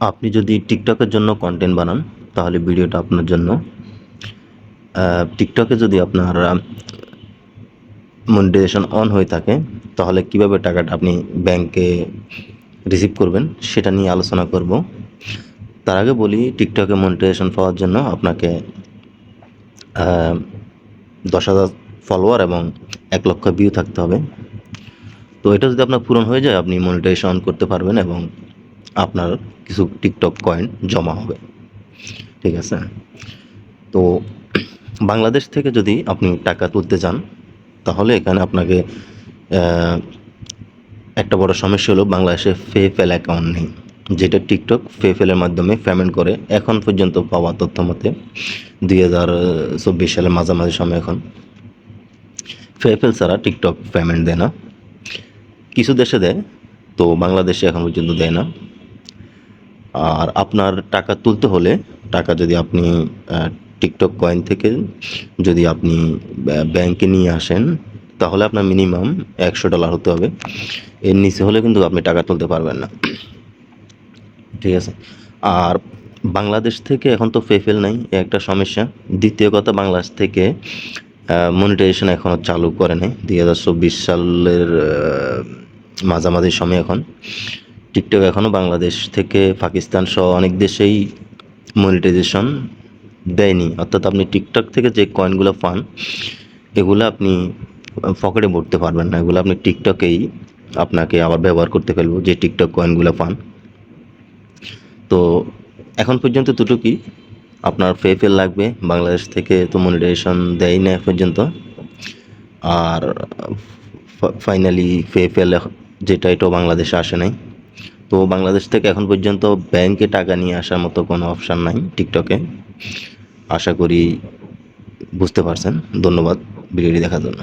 আপনি যদি টিকটকের জন্য কন্টেন্ট বানান, তাহলে ভিডিওটা আপনার জন্য টিকটকে যদি আপনার মনিটাইজেশন অন হয়ে থাকে, তাহলে কীভাবে টাকাটা আপনি ব্যাংকে রিসিভ করবেন, সেটা নিয়ে আলোচনা করব। তার আগে বলি, টিকটকে মনিটাইজেশন পাওয়ার জন্য আপনাকে দশ হাজার ফলোয়ার এবং এক লক্ষ ভিউ থাকতে হবে। তো এটা যদি আপনার পূরণ হয়ে যায়, আপনি মনিটাইজেশন অন করতে পারবেন এবং আপনার কিছু টিকটক কয়েন জমা হবে। ঠিক আছে? তো বাংলাদেশ থেকে যদি আপনি টাকা তুলতে চান, তাহলে এখানে আপনাকে একটা বড় সমস্যা হলো বাংলাদেশে পেপ্যাল অ্যাকাউন্ট নেই। যেটা টিকটক ফে ফেলের মাধ্যমে পেমেন্ট করে। এখন পর্যন্ত পাওয়া তথ্য মতে দুই হাজার চব্বিশ সালের মাঝামাঝি সময় এখন। পেপ্যাল ছাড়া টিকটক পেমেন্ট দেয় না। কিছু দেশে দেয়, তো বাংলাদেশে এখন পর্যন্ত দেয় না। আর আপনার টাকা তুলতে হলে টাকা যদি আপনি টিকটক কয়েন থেকে যদি আপনি ব্যা- ব্যাংকে নিয়ে আসেন, তাহলে আপনার মিনিমাম একশো ডলার হতে হবে। এর নিচে হলে কিন্তু আপনি টাকা তুলতে পারবেন না। ঠিক আছে? আর বাংলাদেশ থেকে এখন তো পেফেল নাই একটা সমস্যা। দ্বিতীয় কথা, বাংলাদেশ থেকে মনিটাইজেশন এখনও চালু করে নাই। দুই হাজার চব্বিশ সালের মাঝামাঝি সময় এখন। টিকটক এখনও বাংলাদেশ থেকে পাকিস্তান সহ অনেক দেশেই মনিটাইজেশন দেয়নি। অর্থাৎ আপনি টিকটক থেকে যে কয়েনগুলো পান, এগুলো আপনি পকেটে ভরতে পারবেন না। এগুলো আপনি টিকটকেই আপনাকে আবার ব্যবহার করতে ফেলব যে টিকটক কয়েনগুলো পান। তো এখন পর্যন্ত দুটো কি আপনার পেপেল লাগবে। বাংলাদেশ থেকে তো মনিটাইজেশন দেয় না পর্যন্ত। আর ফাইনালি পেপেল যেটা, এটাও বাংলাদেশে আসে নাই। তো বাংলাদেশ থেকে এখন পর্যন্ত ব্যাংকে টাকা নিয়ে আসার মতো কোনো অপশান নাই টিকটকে। আশা করি বুঝতে পারছেন। ধন্যবাদ। ভিডিওটি দেখার জন্য।